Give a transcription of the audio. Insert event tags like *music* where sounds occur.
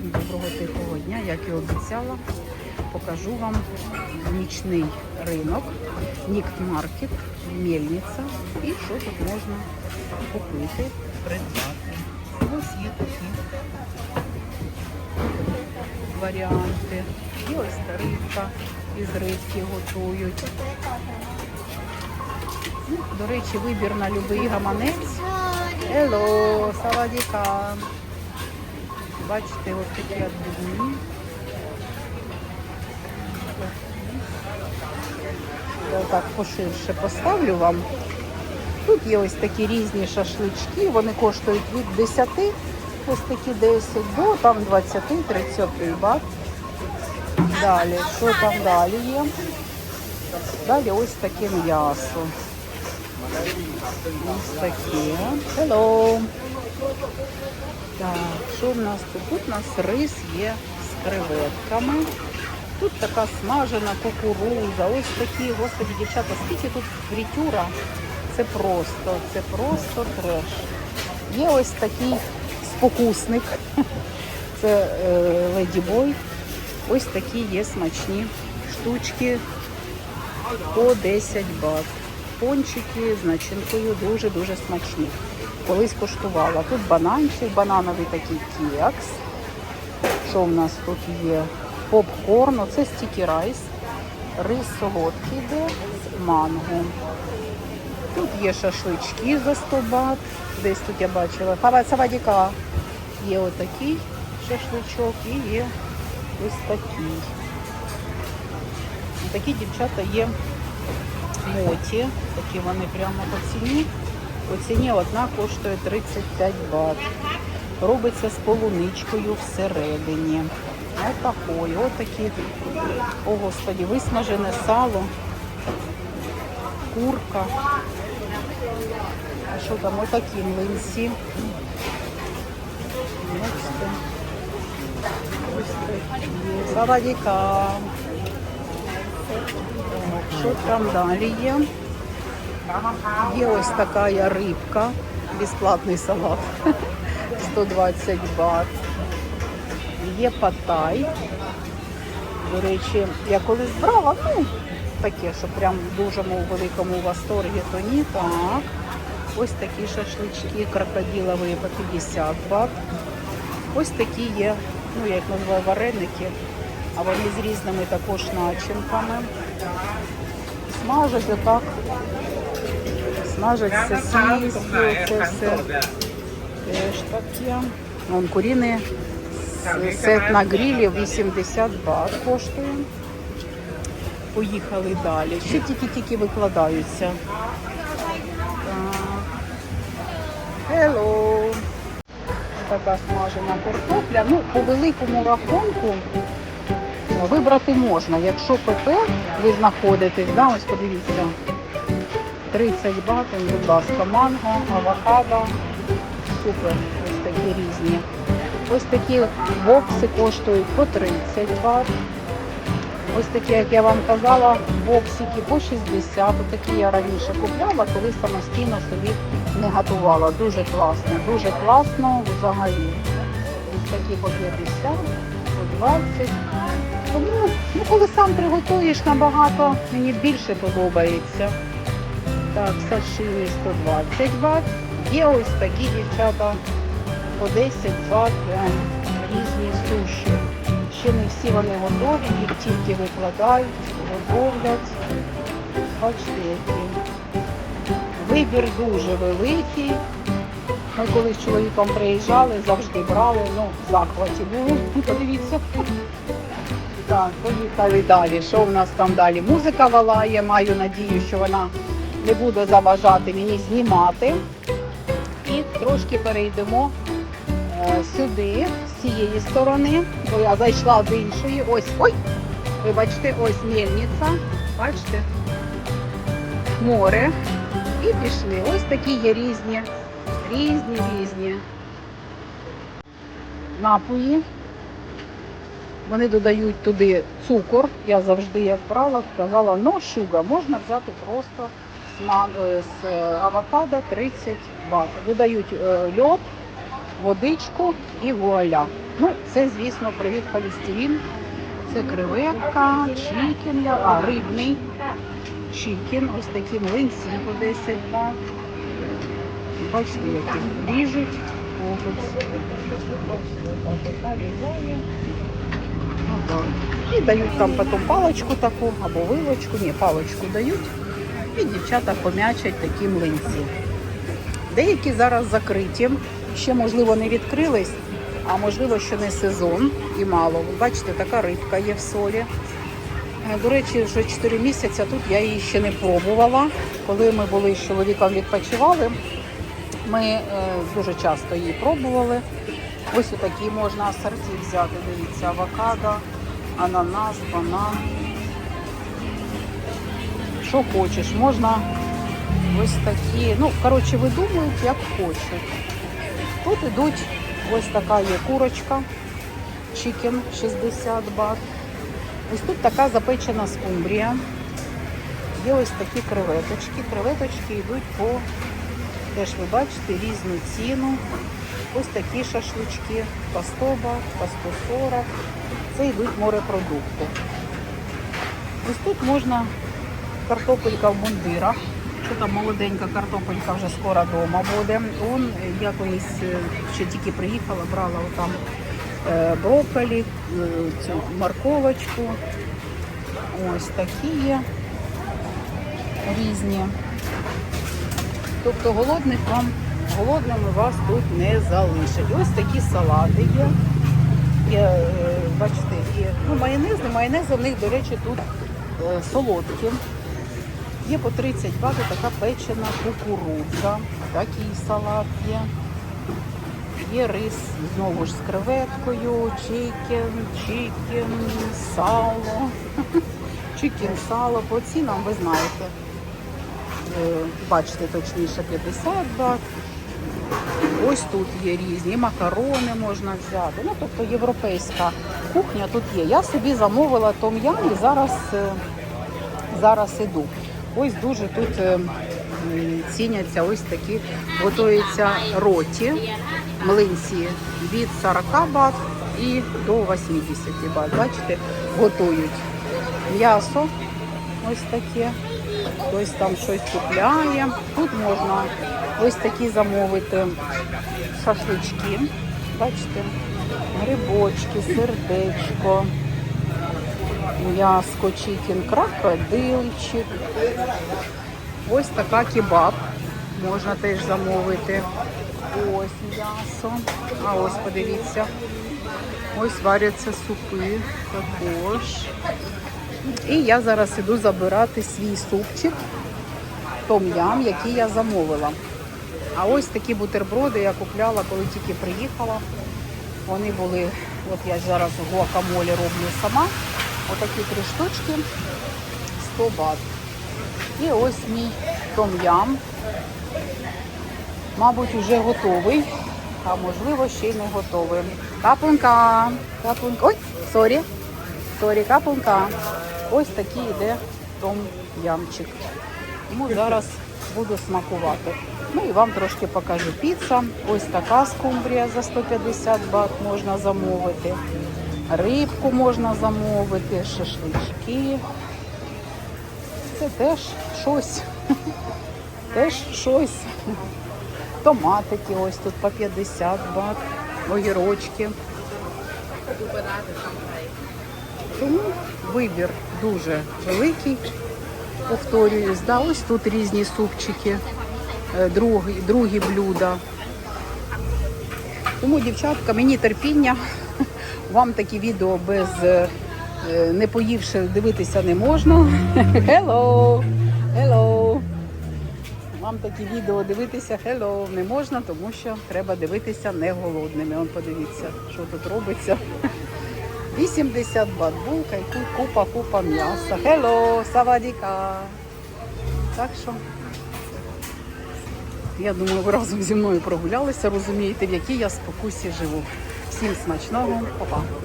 Всім доброго тихого дня, як і обіцяла, покажу вам нічний ринок, Нікт-маркет, мельниця і що тут можна купити, придбати. Ось є такі варіанти. І ось рибка із рибки готують. Ну, До речі, вибір на будь-який гаманець. Hello, савадіка. Бачите, ось такі відбивні. Я так поширше поставлю вам. Тут є ось такі різні шашлички, вони коштують від 10, ось такі 10 до там 20-30 бат. Далі, що там далі є? Далі ось таке м'ясо. Ось таке. Hello. Так, що в нас тут? Тут у нас рис є з креветками. Тут така смажена кукуруза. Ось такі, господи, дівчата, скільки тут фритюра. Це просто, це просто треш. Є ось такий спокусник. *laughs* Це е, ледібой. Ось такі є смачні штучки по 10 бат. Пончики з начинкою дуже-дуже смачні. Колись коштувала. Тут бананчик, банановий такий кекс. Що в нас тут є? Попкорн, оце стікі райс. Рис солодкий йде з манго. Тут є шашлички за 100 бат. Десь тут я бачила. Савадіка. Є отакий шашличок і є ось такий. Такі дівчата є моті. Такі вони прямо по ціні. По ціні одна коштує 35 бат. Робиться з полуничкою всередині. Отакої, отакі. О, Господі, висмажене сало, курка. А що там? Отакі млинці. Савадіка. Що там далі є? Є ось така рибка, безплатний салат, *laughs* 120 бат. Є патай. До речі, я колись брала, ну, таке, що прям дуже мов великому восторгі, то ні. Так. Ось такі шашлички, крокодилові по 50 бат. Ось такі є, ну я їх називаю вареники, а вони з різними також начинками. Смажать отак. Смажать все. Теж таке. Вон куріни сет на грилі 80 бат коштує. Поїхали далі. Ще тільки-тільки викладаються. Так. Така смажена картопля. Ну, по великому рахунку вибрати можна. Якщо ПП ви знаходитесь, да, ось подивіться. 30 батин, будь ласка, манго, авокадо. Супер, ось такі різні. Ось такі бокси коштують по 30 бат. Ось такі, як я вам казала, боксики по 60. Отакі я раніше купляла, коли самостійно собі не готувала. Дуже класно, дуже класно взагалі. Ось такі по 50, по 20. Тому, ну, коли сам приготуєш набагато, мені більше подобається. Так, сашимі 120 бат. Є ось такі дівчата по 10 бат, прям різні суші. Ще не всі вони готові, їх тільки викладають, готовлять. Бачите, які. Вибір дуже великий. Ми коли з чоловіком приїжджали, завжди брали, ну, в захваті були. *laughs* Подивіться. Так, поїхали далі. Що в нас там далі? Музика валає, маю надію, що вона не буде заважати мені знімати. І трошки перейдемо е, сюди, з цієї сторони, бо я зайшла з іншої. Ось, ой, вибачте, ось мельниця. Бачите? Море. І пішли. Ось такі є різні, різні, різні напої. Вони додають туди цукор. Я завжди як брала, сказала, no sugar. Можна взяти просто е, з е, авокадо 30 бат. Додають е, льод, водичку і вуаля. Ну, це, звісно, привіт холестерин. Це креветка, чікен, а рибний чікен. Ось такі млинці по 10 бат. Бачите, які ріжуть. Ось. І дають там потім паличку таку або вилочку. Ні, паличку дають. І дівчата пом'ячать такі млинці. Деякі зараз закриті, ще можливо не відкрились, а можливо, що не сезон і мало. Бачите, така рибка є в солі. Е, До речі, вже 4 місяці тут я її ще не пробувала. Коли ми були з чоловіком відпочивали, ми е, дуже часто її пробували. Ось отакі можна асорті взяти. Дивіться, авокадо, ананас, банан. Що хочеш, можна ось такі. Ну, коротше, видумують, як хочуть. Тут ідуть ось така є курочка, чікен 60 бат. Ось тут така запечена скумбрія. Є ось такі креветочки. Креветочки йдуть по, теж ви бачите, різну ціну. Ось такі шашлички по 100 бат, по 140. Це йдуть морепродукти. Ось тут можна картопелька в бундирах. Що там молоденька картопелька вже скоро вдома буде. Он, я колись е, ще тільки приїхала, брала там брокколі, е, цю морковочку. Ось такі є різні. Тобто голодних вам, голодними вас тут не залишать. Ось такі салати є. Є, е, бачите, є ну, майонез, майонез, у них, до речі, тут е, солодкі. Є по 30 бат така печена кукурудза. Такий салат є. Є рис знову ж з креветкою, чикен, чикен, сало. *laughs* Чикен, сало. По цінам ви знаєте. Е, Бачите, точніше 50 бат. Ось тут є різні макарони можна взяти. Ну, тобто європейська кухня тут є. Я собі замовила том-ям і зараз, е, зараз іду. Ось дуже тут е, ціняться ось такі, готуються роті, млинці від 40 бат і до 80 бат. Бачите, готують м'ясо ось таке. Хтось там щось купляє. Тут можна ось такі замовити шашлички. Бачите, грибочки, сердечко, м'яско, чикен, крокодильчик. Ось така кебаб. Можна теж замовити. Ось м'ясо. А ось подивіться. Ось варяться супи також. І я зараз іду забирати свій супчик том-ям, який я замовила. А ось такі бутерброди я купляла, коли тільки приїхала. Вони були, от я зараз гуакамолі роблю сама. Отакі три штучки 100 бат. І ось мій том-ям. Мабуть, вже готовий, а можливо ще й не готовий. Капунка. Капунка. Ой, сорі. Сорі, капунка. Ось такий йде том-ямчик. Тому зараз буду смакувати. Ну і вам трошки покажу піца. Ось така скумбрія за 150 бат можна замовити. Рибку можна замовити, шашлички. Це теж щось. *laughs* Теж щось. Томатики ось тут по 50 бат, огірочки. Тому вибір дуже великий. Повторююсь, да, ось тут різні супчики, е, другі, другі блюда. Тому, дівчатка, мені терпіння. Вам такі відео без е, не поївши дивитися не можна. *laughs* Hello! Hello! Вам такі відео дивитися hello не можна, тому що треба дивитися не голодними. Он подивіться, що тут робиться. *laughs* 80 бат булка і купа, купа м'яса. Hello, савадіка. Так що, я думаю, ви разом зі мною прогулялися, розумієте, в якій я спокусі живу. Всім смачного, па-па.